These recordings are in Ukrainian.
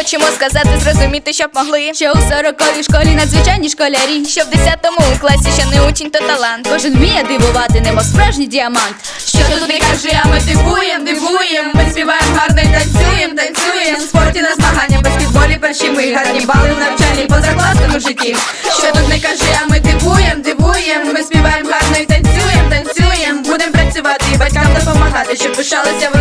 хочемо сказати, зрозуміти, щоб могли. Що у сороковій школі надзвичайні школярі, що в десятому класі ще не учень, то талант. Кожен вміє дивувати, немов справжній діамант. Що тут не кажи, а ми дивуєм, дивуєм. Ми співаємо гарно і танцюєм, танцюєм. В спорті на змагання, баскетболі перші ми гарні бали в навчанні позакласному житті. Що тут не кажи, а ми дивуєм, дивуєм. Ми співаємо гарно і танцюєм, танцюєм. Будем працювати і батькам допомагати, щоб пишалися вони,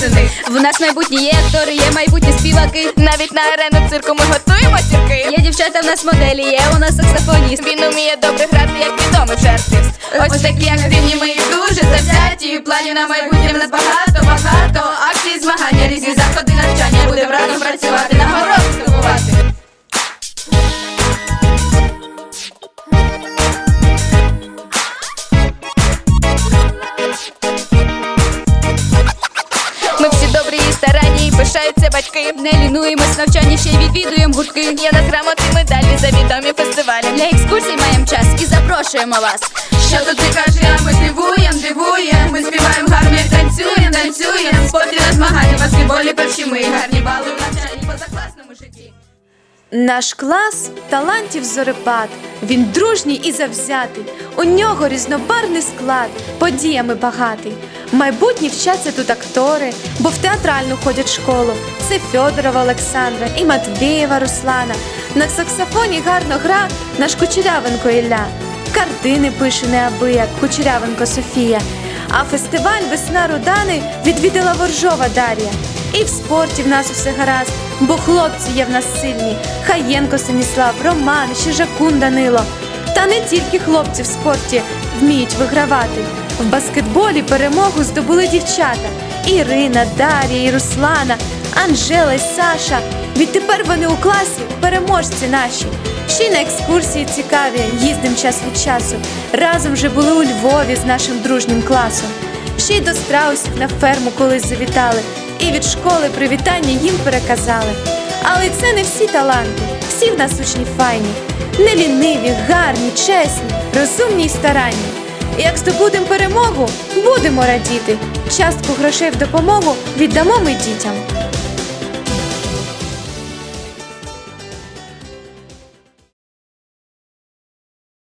сини. В нас майбутні є актори, є майбутні співаки. Навіть на арену цирку ми готуємо сірки. Є дівчата в нас моделі, є у нас саксофоніст. Він уміє добре грати, як відомий вже артист. Ось такі активні ми дуже завзяті. Планів на майбутнє в нас багато, багато. Акції, змагання, різні заходи, навчання. Будемо разом працювати, нагород здобувати. Пишаються батьки. Не лінуємось навчання, ще й відвідуємо гуртки. Є нас грамоти, медалі за відомі фестивалі. Для екскурсій маємо час і запрошуємо вас. Що тут ти каже, ми дивуєм, дивуєм. Ми співаємо гарно і танцюєм, танцюєм. Спорті на змагання, баскетболі перші ми. Гарні бали Наш клас талантів зорепад. Він дружній і завзятий. У нього різнобарний склад, подіями багатий. Майбутні вчаться тут актори, бо в театральну ходять школу. Це Фьодорова Олександра і Матвієва Руслана. На саксофоні гарно гра наш Кучерявенко Ілля. Картини пише неабияк Кучерявенко Софія. А фестиваль Весна Рудани відвідала Воржова Дар'я. І в спорті в нас усе гаразд, бо хлопці є в нас сильні. Хаєнко Станіслав, Роман, Шижакун Данило. Та не тільки хлопці в спорті вміють вигравати. В баскетболі перемогу здобули дівчата: Ірина, Дар'я Руслана, Анжела і Саша. Відтепер вони у класі переможці наші. Ще й на екскурсії цікаві, їздим час від часу. Разом вже були у Львові з нашим дружнім класом. Ще й до страусів на ферму колись завітали, і від школи привітання їм переказали. Але це не всі таланти, всі в нас учні файні, не ліниві, гарні, чесні, розумні й старанні. Як здобудемо перемогу, будемо радіти. Частку грошей в допомогу віддамо ми дітям.